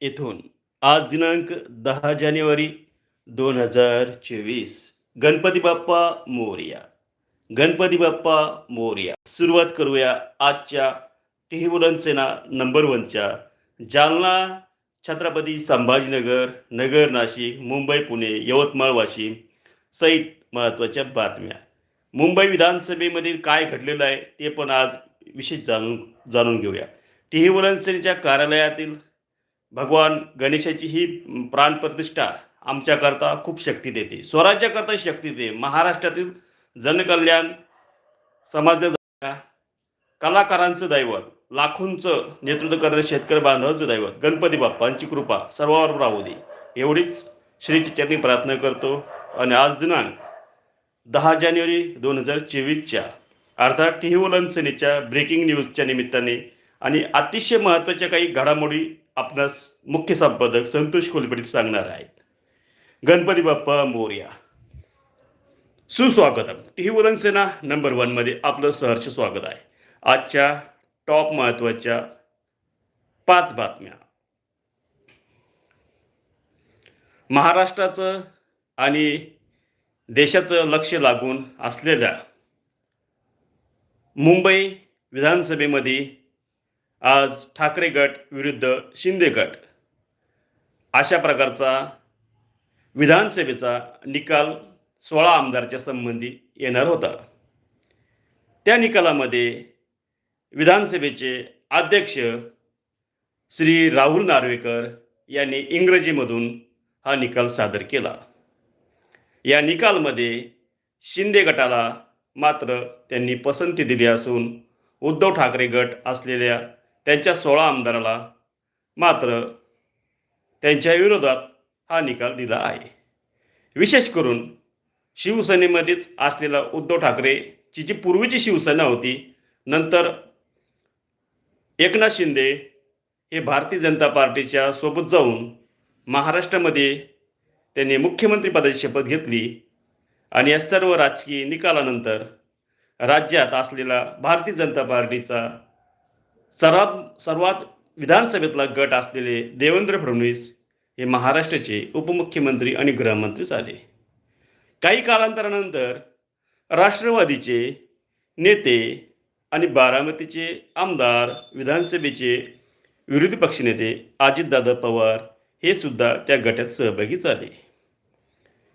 येथून. आज दिनांक दहा जानेवारी दोन हजार चोवीस. गणपती बाप्पा मोरया. गणपती बाप्पा मोरया. सुरुवात करूया आजच्या टिहीबुलन सेना नंबर वनच्या जालना छत्रपती संभाजीनगर नगर नाशिक मुंबई पुणे यवतमाळ वाशिम सहित महत्त्वाच्या बातम्या. मुंबई विधानसभेमध्ये काय घडलेलं आहे ते पण आज विशेष जाणून जाणून घेऊया. टिही सेनेच्या कार्यालयातील भगवान गणेशाची ही प्राणप्रतिष्ठा आमच्याकरता खूप शक्ती देते. स्वराज्याकरता शक्ती देते. महाराष्ट्रातील जनकल्याण समाजने कलाकारांचं दैवत लाखोंचं नेतृत्व करणारे शेतकरी बांधवांचं दैवत गणपती बाप्पांची कृपा सर्वावर राहू दे. एवढीच श्रीची चरणी प्रार्थना करतो. आणि आज दिनांक दहा जानेवारी दोन हजार चोवीसच्या अर्थात टिहीवलन सेनेच्या ब्रेकिंग न्यूजच्या निमित्ताने आणि अतिशय महत्त्वाच्या काही घडामोडी आपणास मुख्य संपादक संतोष कोलपेटीत सांगणार आहेत. गणपती बाप्पा मोर्या. सुस्वागतम. टिहीवलन सेना नंबर वनमध्ये आपलं सहर्ष स्वागत आहे. आजच्या टॉप महत्त्वाच्या पाच बातम्या. महाराष्ट्राचं आणि देशाचं लक्ष लागून असलेल्या मुंबई विधानसभेमध्ये आज ठाकरे गट विरुद्ध शिंदे गट. अशा प्रकारचा विधानसभेचा निकाल सोळा आमदारच्या संबंधी येणार होता. त्या निकालामध्ये विधानसभेचे अध्यक्ष श्री राहुल नार्वेकर यांनी इंग्रजीमधून हा निकाल सादर केला. या निकालमध्ये शिंदे गटाला मात्र त्यांनी पसंती दिली असून उद्धव ठाकरे गट असलेल्या त्यांच्या सोळा आमदाराला मात्र त्यांच्या विरोधात हा निकाल दिला आहे. विशेष करून शिवसेनेमध्येच असलेला उद्धव ठाकरेची जी पूर्वीची शिवसेना होती नंतर एकनाथ शिंदे हे भारतीय जनता पार्टीच्या सोबत जाऊन महाराष्ट्रामध्ये त्यांनी मुख्यमंत्रीपदाची शपथ घेतली आणि या सर्व राजकीय निकालानंतर राज्यात असलेला भारतीय जनता पार्टीचा सर्वात सर्वात विधानसभेतला गट असलेले देवेंद्र फडणवीस हे महाराष्ट्राचे उपमुख्यमंत्री आणि गृहमंत्री झाले. काही कालांतरानंतर राष्ट्रवादीचे नेते आणि बारामतीचे आमदार विधानसभेचे विरोधी पक्षनेते अजितदादा पवार हे सुद्धा त्या गटात सहभागी झाले.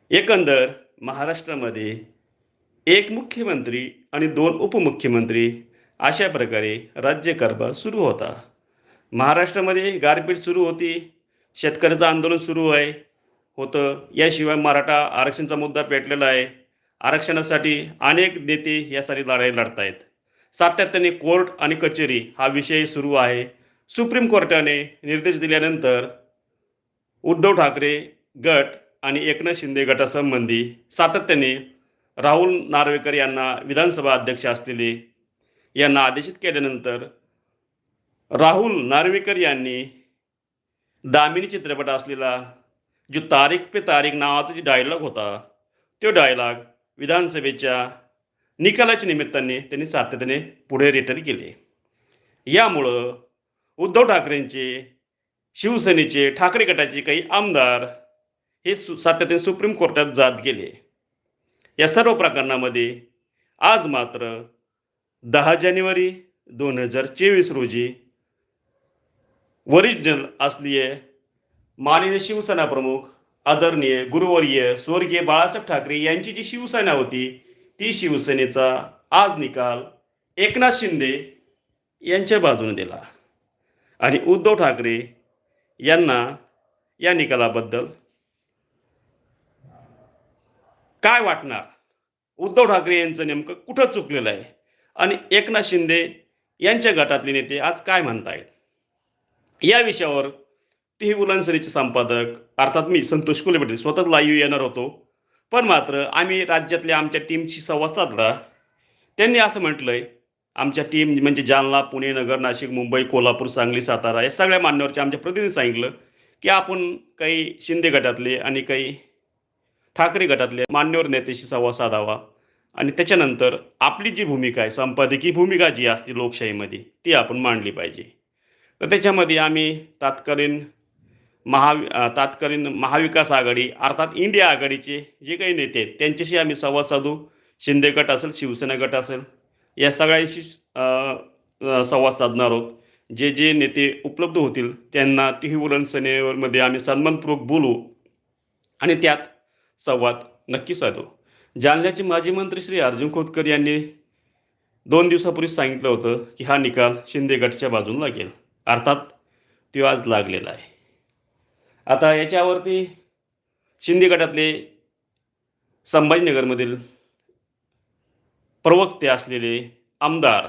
एकंदर महाराष्ट्रामध्ये एक मुख्यमंत्री आणि दोन उपमुख्यमंत्री अशा प्रकारे राज्यकारभार सुरू होता. महाराष्ट्रामध्ये गारपीट सुरू होती. शेतकऱ्याचं आंदोलन सुरू आहे. होतं. याशिवाय मराठा आरक्षणचा मुद्दा पेटलेला आहे. आरक्षणासाठी अनेक नेते यासाठी लढाई लढत आहेत सातत्याने कोर्ट आणि कचेरी हा विषय सुरू आहे. सुप्रीम कोर्टाने निर्देश दिल्यानंतर उद्धव ठाकरे गट आणि एकनाथ शिंदे गटासंबंधी सातत्याने राहुल नार्वेकर यांना विधानसभा अध्यक्ष असलेले यांना आदेशित केल्यानंतर राहुल नार्वेकर यांनी दामिनी चित्रपट असलेला जो तारीख पे तारीख नावाचा जो डायलॉग होता तो डायलॉग विधानसभेच्या निकालाच्या निमित्ताने त्यांनी सातत्याने पुढे रिटर्न केले. यामुळं उद्धव ठाकरेंचे शिवसेनेचे ठाकरे गटाचे काही आमदार हे सु सातत्याने सुप्रीम कोर्टात जात गेले. या सर्व प्रकरणामध्ये आज मात्र दहा जानेवारी दोन हजार चोवीस रोजी ओरिजिनल असलीय माननीय शिवसेना प्रमुख आदरणीय गुरुवर्य स्वर्गीय बाळासाहेब ठाकरे यांची जी शिवसेना होती ती शिवसेनेचा आज निकाल एकनाथ शिंदे यांच्या बाजूने दिला. आणि उद्धव ठाकरे यांना या निकालाबद्दल काय वाटणार? उद्धव ठाकरे यांचं नेमकं कुठं चुकलेलं आहे? आणि एकनाथ शिंदे यांच्या गटातले नेते आज काय म्हणतायत? या विषयावर टी व्ही बुलनसरीचे संपादक अर्थात मी संतोष कुलेपटे स्वतःच लाईव्ह येणार होतो. पण मात्र आम्ही राज्यातल्या आमच्या टीमशी संवाद साधला. त्यांनी असं म्हटलंय आमच्या टीम म्हणजे जालना पुणे नगर नाशिक मुंबई कोल्हापूर सांगली सातारा या सगळ्या मान्यवरच्या आमच्या प्रतिनिधी सांगितलं की आपण काही शिंदे गटातले आणि काही ठाकरे गटातले मान्यवर नेत्याशी संवाद साधावा. आणि त्याच्यानंतर आपली जी भूमिका आहे संपादकीय भूमिका जी असते लोकशाहीमध्ये ती आपण मांडली पाहिजे. तर त्याच्यामध्ये आम्ही तात्कालीन महा तात्कालीन महाविकास आघाडी अर्थात इंडिया आघाडीचे जे काही नेते आहेत त्यांच्याशी आम्ही संवाद साधू. शिंदे गट असेल शिवसेना गट असेल या सगळ्यांशी संवाद साधणार आहोत. जे जे नेते उपलब्ध होतील त्यांना टी व्ही वलनसेनेवरमध्ये आम्ही सन्मानपूर्वक बोलू आणि त्यात संवाद नक्की साधू. जालन्याचे माजी मंत्री श्री अर्जुन खोतकर यांनी दोन दिवसापूर्वी सांगितलं होतं की हा निकाल शिंदे गटच्या बाजून लागेल. अर्थात तो आज लागलेला आहे. आता याच्यावरती शिंदे गटातले संभाजीनगरमधील प्रवक्ते असलेले आमदार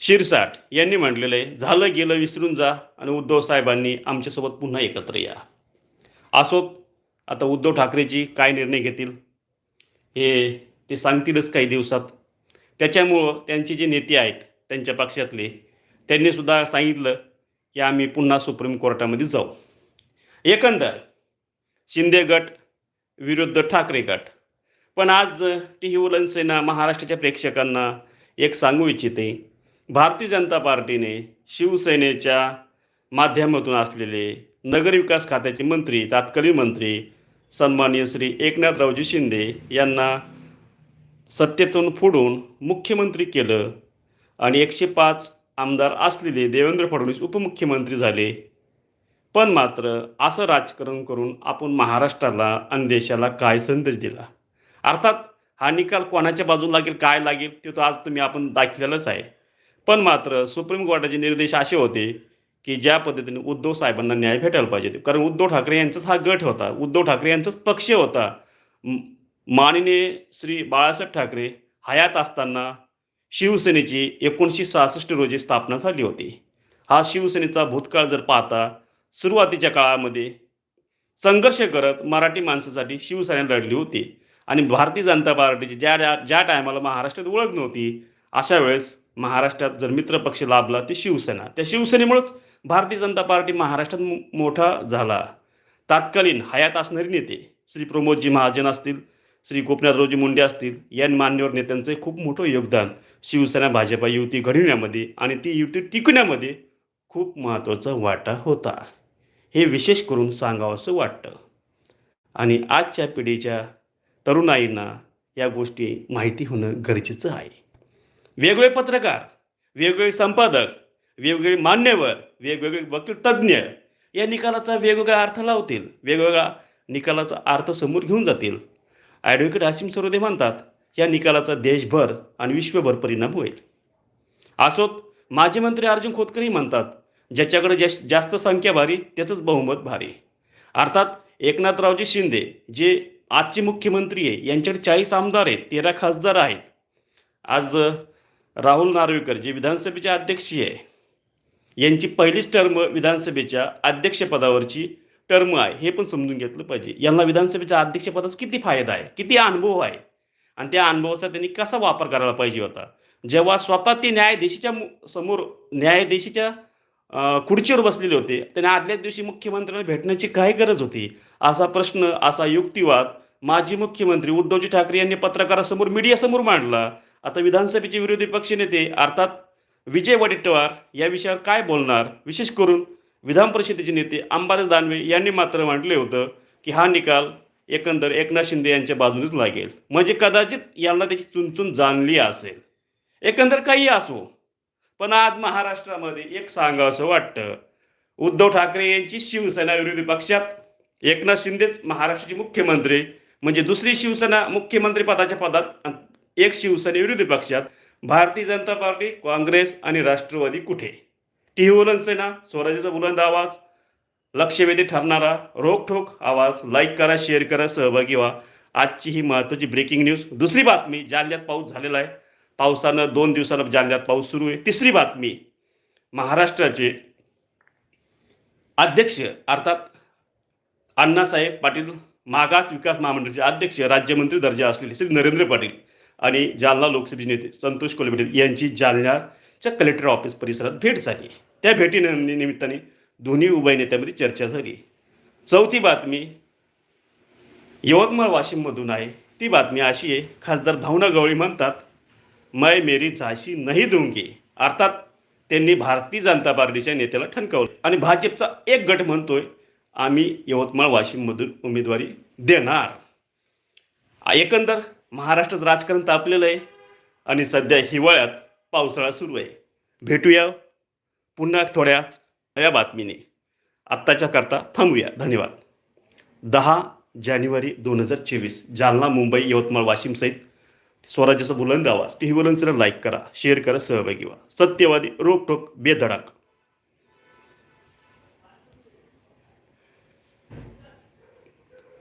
शिरसाट यांनी म्हटलेलं आहे झालं गेलं विसरून जा आणि उद्धव साहेबांनी आमच्यासोबत पुन्हा एकत्र या. असोत आता उद्धव ठाकरेजी काय निर्णय घेतील? हे ते सांगतीलच काही दिवसात. त्याच्यामुळं त्यांचे जे नेते आहेत त्यांच्या पक्षातले त्यांनीसुद्धा सांगितलं की आम्ही पुन्हा सुप्रीम कोर्टामध्ये जाऊ. एकंदर शिंदे गट विरुद्ध ठाकरे गट. पण आज टी व्ही सेना महाराष्ट्राच्या प्रेक्षकांना एक सांगू इच्छिते भारतीय जनता पार्टीने शिवसेनेच्या माध्यमातून असलेले नगरविकास खात्याचे मंत्री तात्कालीन मंत्री सन्माननीय श्री एकनाथरावजी शिंदे यांना सत्तेतून फोडून मुख्यमंत्री केलं आणि एकशे पाच आमदार असलेले देवेंद्र फडणवीस उपमुख्यमंत्री झाले. पण मात्र असं राजकारण करून आपण महाराष्ट्राला आणि देशाला काय संदेश दिला? अर्थात हा निकाल कोणाच्या बाजूला लागेल काय लागेल ते तर आज तुम्ही आपण दाखवलेलंच आहे. पण मात्र सुप्रीम कोर्टाचे निर्देश असे होते की ज्या पद्धतीने उद्धव साहेबांना न्याय भेटायला पाहिजे कारण उद्धव ठाकरे यांचाच हा गट होता. उद्धव ठाकरे यांचाच पक्ष होता. माननीय श्री बाळासाहेब ठाकरे हयात असताना शिवसेनेची एकोणीसशे सहासष्ट रोजी स्थापना झाली होती. हा शिवसेनेचा भूतकाळ जर पाहता सुरुवातीच्या काळामध्ये संघर्ष करत मराठी माणसासाठी शिवसेना लढली होती. आणि भारतीय जनता पार्टीची ज्या ज्या ज्या टायमाला महाराष्ट्रात ओळख नव्हती अशा वेळेस महाराष्ट्रात जर मित्रपक्ष लाभला ते शिवसेना. त्या शिवसेनेमुळेच भारतीय जनता पार्टी महाराष्ट्रात मो- मोठा झाला. तात्कालीन हयात असणारे नेते श्री प्रमोदजी महाजन असतील श्री गोपीनाथरावजी मुंडे असतील या मान्यवर नेत्यांचं खूप मोठं योगदान शिवसेना भाजपा युती घडविण्यामध्ये आणि ती युती टिकवण्यामध्ये खूप महत्त्वाचा वाटा होता. हे विशेष करून सांगावंसं वाटतं. आणि आजच्या पिढीच्या तरुणाईंना या गोष्टी माहिती होणं गरजेचं आहे. वेगवेगळे पत्रकार वेगवेगळे संपादक वेगवेगळे मान्यवर वेगवेगळे वकील तज्ज्ञ या निकालाचा वेगवेगळा अर्थ लावतील वेगवेगळा निकालाचा अर्थ समोर घेऊन जातील. ॲडव्होकेट आसिम सरोदे म्हणतात या निकालाचा देशभर आणि विश्वभर परिणाम होईल. असोत माजी मंत्री अर्जुन खोतकरही म्हणतात ज्याच्याकडे जास्त जास्त संख्या भारी त्याचंच बहुमत भारी. अर्थात एकनाथरावजी शिंदे जे आजचे मुख्यमंत्री आहे यांच्याकडे चाळीस आमदार आहेत तेरा खासदार आहेत. आज राहुल नार्वेकर जे विधानसभेचे अध्यक्ष आहे यांची पहिलीच टर्म विधानसभेच्या अध्यक्षपदावरची टर्म आहे. हे पण समजून घेतलं पाहिजे. यांना विधानसभेच्या अध्यक्षपदाचा किती फायदा आहे? किती अनुभव आहे? आणि त्या अनुभवाचा त्यांनी कसा वापर करायला पाहिजे होता? जेव्हा स्वतः ते न्यायाधीशीच्या समोर न्यायाधीशीच्या खुर्चीवर बसलेले होते त्यांना आदल्याच दिवशी मुख्यमंत्र्यांना भेटण्याची काय गरज होती. असा प्रश्न असा युक्तिवाद माजी मुख्यमंत्री उद्धवजी ठाकरे यांनी पत्रकारासमोर मीडियासमोर मांडला. आता विधानसभेचे विरोधी पक्षनेते अर्थात विजय वडेट्टीवार या विषयावर काय बोलणार? विशेष करून विधान परिषदेचे नेते अंबादास दानवे यांनी मात्र मांडले होतं की हा निकाल एकंदर एकनाथ शिंदे यांच्या बाजूनेच लागेल. म्हणजे कदाचित यांना त्याची चुनचुन जाणली असेल. एकंदर काही असो. पण आज महाराष्ट्रामध्ये एक सांगावं असं वाटतं. उद्धव ठाकरे यांची शिवसेना विरोधी पक्षात एकनाथ शिंदेच महाराष्ट्राचे मुख्यमंत्री म्हणजे दुसरी शिवसेना मुख्यमंत्री पदाच्या पदात एक शिवसेना विरोधी पक्षात भारतीय जनता पार्टी काँग्रेस आणि राष्ट्रवादी कुठे? टी व्ही सेना स्वराज्याचा बुलंद आवाज लक्षवेधी ठरणारा रोखठोक आवाज लाईक करा शेअर करा सहभागी व्हा. आजची ही महत्त्वाची ब्रेकिंग न्यूज दुसरी बातमी जालन्यात पाऊस झालेला आहे. पावसानं दोन दिवसानं जालन्यात पाऊस सुरू आहे. तिसरी बातमी महाराष्ट्राचे अध्यक्ष अर्थात अण्णासाहेब पाटील मागास विकास महामंडळाचे अध्यक्ष राज्यमंत्री दर्जा असलेले श्री नरेंद्र पाटील आणि जालना लोकसभेचे नेते संतोष कोलबेटे यांची जालन्याच्या कलेक्टर ऑफिस परिसरात भेट झाली. त्या भेटी निमित्ताने दोन्ही उभय नेत्यामध्ये चर्चा झाली. चौथी बातमी यवतमाळ वाशिममधून आहे. ती बातमी अशी आहे खासदार भावना गवळी म्हणतात मै मेरी झाशी नाही दुंगी. अर्थात त्यांनी भारतीय जनता पार्टीच्या नेत्याला ठणकावलं. आणि भाजपचा एक गट म्हणतोय आम्ही यवतमाळ वाशिममधून उमेदवारी देणार. एकंदर महाराष्ट्राचं राजकारण तापलेलं आहे आणि सध्या हिवाळ्यात पावसाळा सुरू आहे. भेटूया पुन्हा थोड्याच या बातमीने. आत्ताच्या करता थांबूया. धन्यवाद. दहा जानेवारी दोन हजार चोवीस जालना मुंबई यवतमाळ वाशिम सहित स्वराज्याचा बुलंद आवाज. टी व्ही बुलंदला लाईक करा शेअर करा सहभागी व्हा. सत्यवादी रोकटोक बेधडक.